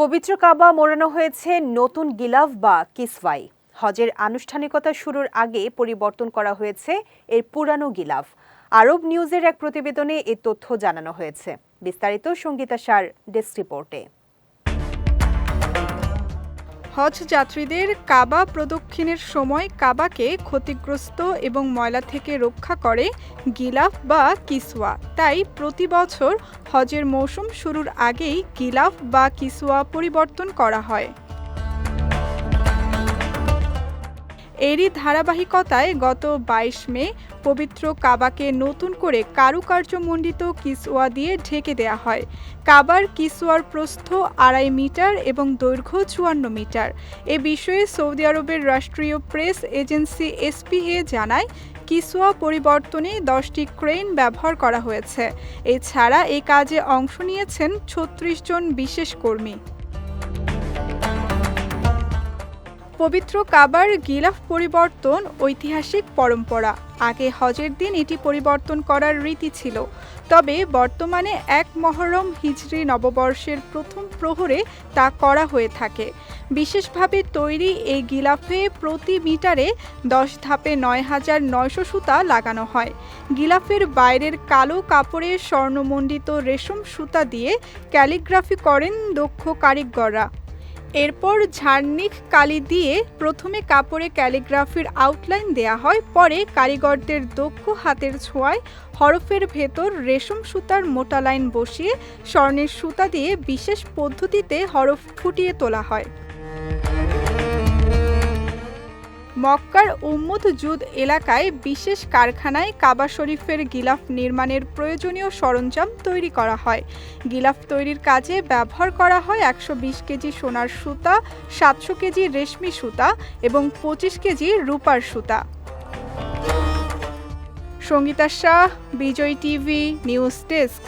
পবিত্র কাবা মোড়ানো হয়েছে নতুন গিলাফ বা কিসভাই হজের আনুষ্ঠানিকতা শুরুর আগে পরিবর্তন করা হয়েছে এর পুরানো গিলাফ। আরব নিউজের এক প্রতিবেদনে এ তথ্য জানানো হয়েছে। বিস্তারিত সঙ্গীতা সার, ডেস্ক রিপোর্টে। হজ যাত্রীদের কাবা প্রদক্ষিণের সময় কাবাকে ক্ষতিগ্রস্ত এবং ময়লা থেকে রক্ষা করে গিলাফ বা কিসুয়া তাই প্রতি বছর হজের মৌসুম শুরুর আগেই গিলাফ বা কিসুয়া পরিবর্তন করা হয়। এরই ধারাবাহিকতায় গত বাইশ মে পবিত্র কাবাকে নতুন করে কারুকার্যমণ্ডিত কিসওয়া দিয়ে ঢেকে দেয়া হয়। কাবার কিসওয়ার প্রস্থ আড়াই মিটার এবং দৈর্ঘ্য চুয়ান্ন মিটার। এ বিষয়ে সৌদি আরবের রাষ্ট্রীয় প্রেস এজেন্সি এসপিএ জানায়, কিসওয়া পরিবর্তনে দশটি ক্রেন ব্যবহার করা হয়েছে। এছাড়া এ কাজে অংশ নিয়েছেন ছত্রিশ জন বিশেষ কর্মী। পবিত্র কাবার গিলাফ পরিবর্তন ঐতিহাসিক পরম্পরা। আগে হজের দিন এটি পরিবর্তন করার রীতি ছিল। তবে বর্তমানে এক মহরম হিজরি নববর্ষের প্রথম প্রহরে তা করা হয়ে থাকে। বিশেষভাবে তৈরি এই গিলাফে প্রতি মিটারে দশ ধাপে নয় হাজার নয়শো সুতা লাগানো হয়। গিলাফের বাইরের কালো কাপড়ে স্বর্ণমণ্ডিত রেশম সুতা দিয়ে ক্যালিগ্রাফি করেন দক্ষ কারিগররা। এরপর ঝার্নিক কালি দিয়ে প্রথমে কাপড়ে ক্যালিগ্রাফির আউটলাইন দেয়া হয়, পরে কারিগরদের দক্ষ হাতের ছোঁয়ায় হরফের ভেতর রেশম সুতার মোটা লাইন বসিয়ে স্বর্ণের সুতা দিয়ে বিশেষ পদ্ধতিতে হরফ ফুটিয়ে তোলা হয়। মক্কার উম্মুদ জুদ এলাকায় বিশেষ কারখানায় কাবা শরীফের গিলাফ নির্মাণের প্রয়োজনীয় সরঞ্জাম তৈরি করা হয়। গিলাফ তৈরির কাজে ব্যবহার করা হয় একশো বিশ কেজি সোনার সুতা, সাতশো কেজি রেশমি সুতা এবং পঁচিশ কেজি রূপার সুতা। Sangita Shah, Bijoy TV, news desk.